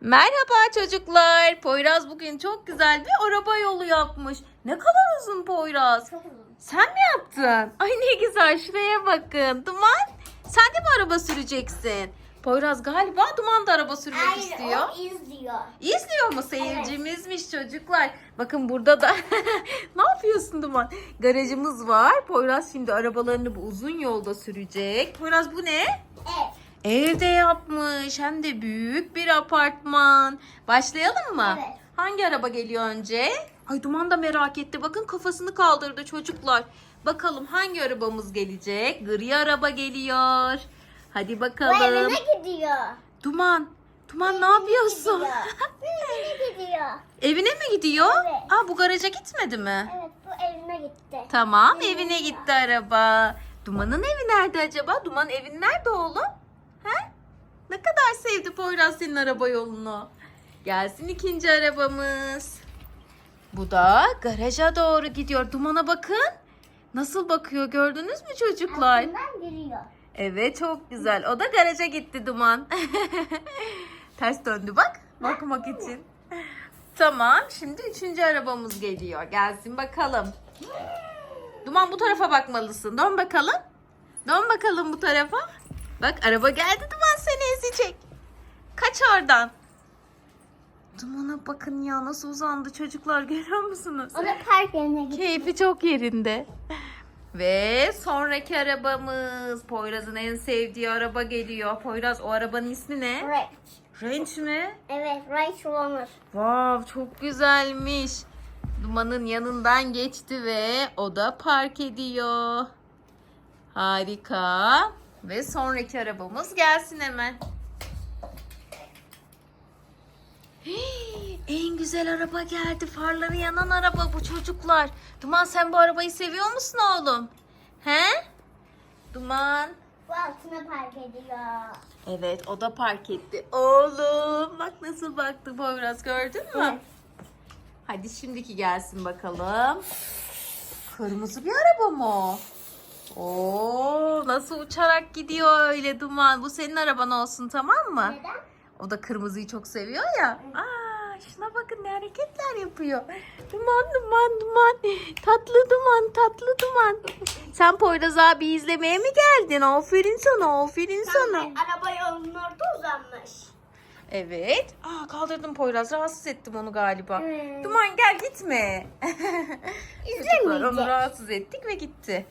Merhaba çocuklar. Poyraz bugün çok güzel bir araba yolu yapmış. Ne kadar uzun Poyraz. Çok uzun. Sen mi yaptın? Ay ne güzel şuraya bakın. Duman sen de mi araba süreceksin? Poyraz galiba Duman da araba sürmek Hayır istiyor. o izliyor. İzliyor mu seyircimizmiş çocuklar? Bakın burada da ne yapıyorsun Duman? Garajımız var. Poyraz şimdi arabalarını bu uzun yolda sürecek. Poyraz bu ne? Evet. Evde yapmış hem de büyük bir apartman. Başlayalım mı? Evet. Hangi araba geliyor önce? Ay Duman da merak etti. Bakın kafasını kaldırdı çocuklar. Bakalım hangi arabamız gelecek? Gri araba geliyor. Hadi Bu bakalım. evine gidiyor. Duman. Duman ne yapıyorsun? Gidiyor. Bu evine gidiyor. Evine mi gidiyor? Evet. Aa bu garaja gitmedi mi? Evet bu evine gitti. Tamam Evine evine gitti araba. Duman'ın evi nerede acaba? Duman evin nerede oğlum? Ne kadar sevdi Poyraz senin araba yolunu. Gelsin ikinci arabamız. Bu da garaja doğru gidiyor. Duman'a bakın. Nasıl bakıyor gördünüz mü çocuklar? Altından giriyor. Evet çok güzel. O da garaja gitti Duman. Ters döndü bak. Bakmak için. Tamam şimdi üçüncü arabamız geliyor. Gelsin bakalım. Duman bu tarafa bakmalısın. Dön bakalım. Dön bakalım bu tarafa. Bak araba geldi Duman ezecek. Kaç oradan. Duman'a bakın ya nasıl uzandı çocuklar görüyor musunuz? O da park yerine gitti. Keyfi çok yerinde. Ve sonraki arabamız Poyraz'ın en sevdiği araba geliyor. Poyraz o arabanın ismi ne? Range. Range mi? Evet Range Rover. Wow çok güzelmiş. Dumanın yanından geçti ve o da park ediyor. Harika. Ve sonraki arabamız gelsin hemen. Hii, en güzel araba geldi. Farları yanan araba bu çocuklar. Duman sen bu arabayı seviyor musun oğlum? He? Duman. Bu altına park ediyor. Evet o da park etti. Oğlum bak nasıl baktı Poyraz gördün mü? Evet. Hadi şimdiki gelsin bakalım. Kırmızı bir araba mı o? Oo, nasıl uçarak gidiyor öyle duman. Bu senin araban olsun tamam mı? Neden? O da kırmızıyı çok seviyor ya. Aa, şuna bakın ne hareketler yapıyor. Duman duman duman. Tatlı duman tatlı duman. Sen Poyraz abi izlemeye mi geldin? Aferin sana aferin sana. Araba yolunun orada uzanmış. Evet. Aa kaldırdım Poyraz. Rahatsız ettim onu galiba. Hmm. Duman gel gitme. Çocuklar onu rahatsız ettik ve gitti.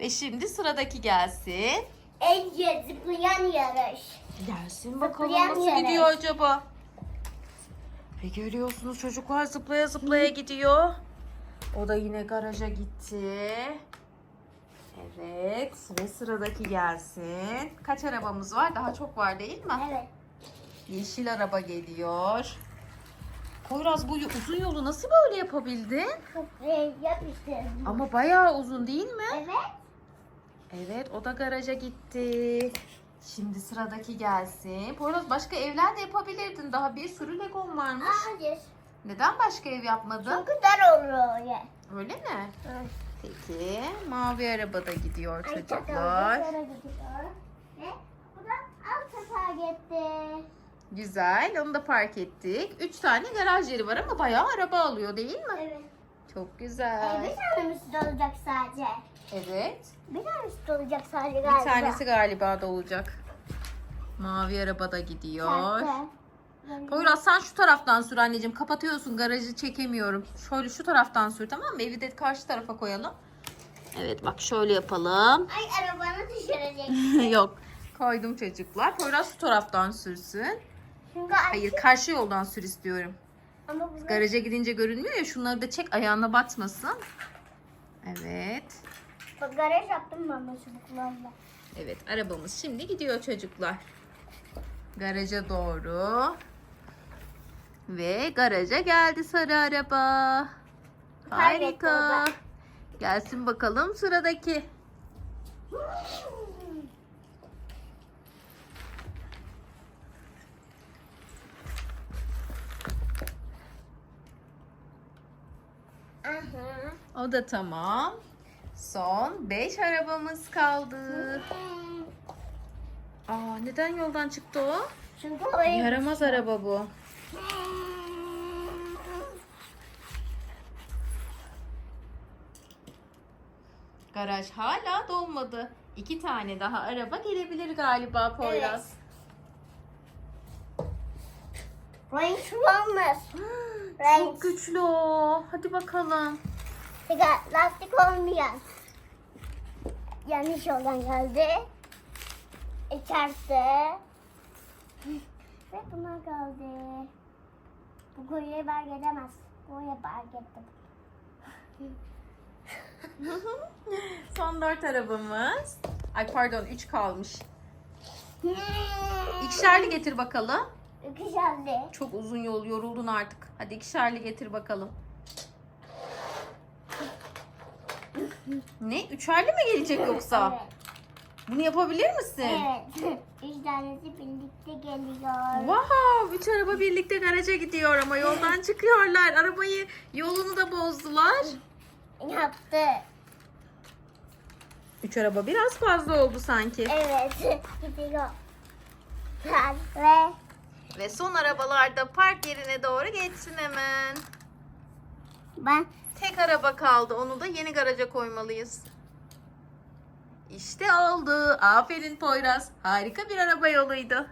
Ve şimdi sıradaki gelsin. Ece zıplayan yarış. Gelsin bakalım Zıplayan nasıl yarış. gidiyor acaba. Ve görüyorsunuz çocuklar zıplaya zıplaya gidiyor. O da yine garaja gitti. Evet ve sıradaki gelsin. Kaç arabamız var? Daha çok var değil mi? Evet. Yeşil araba geliyor. Poyraz bu uzun yolu nasıl böyle yapabildin? Yapıştırdım. Ama bayağı uzun değil mi? Evet. Evet o da garaja gitti. Şimdi sıradaki gelsin. Poyraz başka evler de yapabilirdin. Daha bir sürü Legon varmış. Hayır. Neden başka ev yapmadın? Çünkü dar olur ya. Öyle mi? Evet. Peki mavi araba da gidiyor Ay, çocuklar. gidiyor. Ve bu da alt sefer gitti. Güzel onu da park ettik. Üç tane garaj yeri var ama bayağı araba alıyor değil mi? Evet. Çok Ee, güzel. bir tane olacak sadece? Evet. Bir tane mi süt olacak sadece galiba? Bir tanesi galiba da olacak. Mavi araba da gidiyor. Poyraz sen şu taraftan sür anneciğim. Kapatıyorsun garajı çekemiyorum. Şöyle şu taraftan sür tamam mı? Evi de karşı tarafa koyalım. Evet bak şöyle yapalım. Ay arabanı düşürecek. Yok. Koydum çocuklar. Poyraz şu taraftan sürsün. Çünkü Hayır karşı yoldan sür istiyorum. Ama Garaja gidince görünmüyor ya. Şunları da çek ayağına batmasın. Evet. Bak, garaj yaptım ben bu çubuklarla. Evet arabamız şimdi gidiyor çocuklar. Garaja doğru. Ve garaja geldi sarı araba. Harika. Gelsin bakalım sıradaki. Aha. O da tamam. Son 5 arabamız kaldı. Aa neden yoldan çıktı o? Çünkü oraya Yaramaz araba bu. Garaj hala dolmadı. İki tane daha araba gelebilir galiba Poyraz. Range Rover. Çok güçlü o. Hadi bakalım. Lastik olmayan. Yanlış yoldan geldi. İçeride. Ve buna geldi. Bu koyuyu fark edemez. Koyu fark ettim. Son dört arabamız. Ay pardon üç kalmış. İkişerli getir bakalım. Güzeldi. Çok uzun yol yoruldun artık. Hadi ikişerli getir bakalım. Ne? Üçerli mi gelecek yoksa? Evet. Bunu yapabilir misin? Evet. Üç tanesi birlikte geliyor. Wow, üç araba birlikte garaja gidiyor ama yoldan çıkıyorlar. Arabayı yolunu da bozdular. Yaptı. Üç araba biraz fazla oldu sanki. Evet. Gidiyor. Ve Ve son arabalarda park yerine doğru geçsin hemen. Ben Tek araba kaldı. Onu da yeni garaja koymalıyız. İşte oldu. Aferin Poyraz. Harika bir araba yoluydu.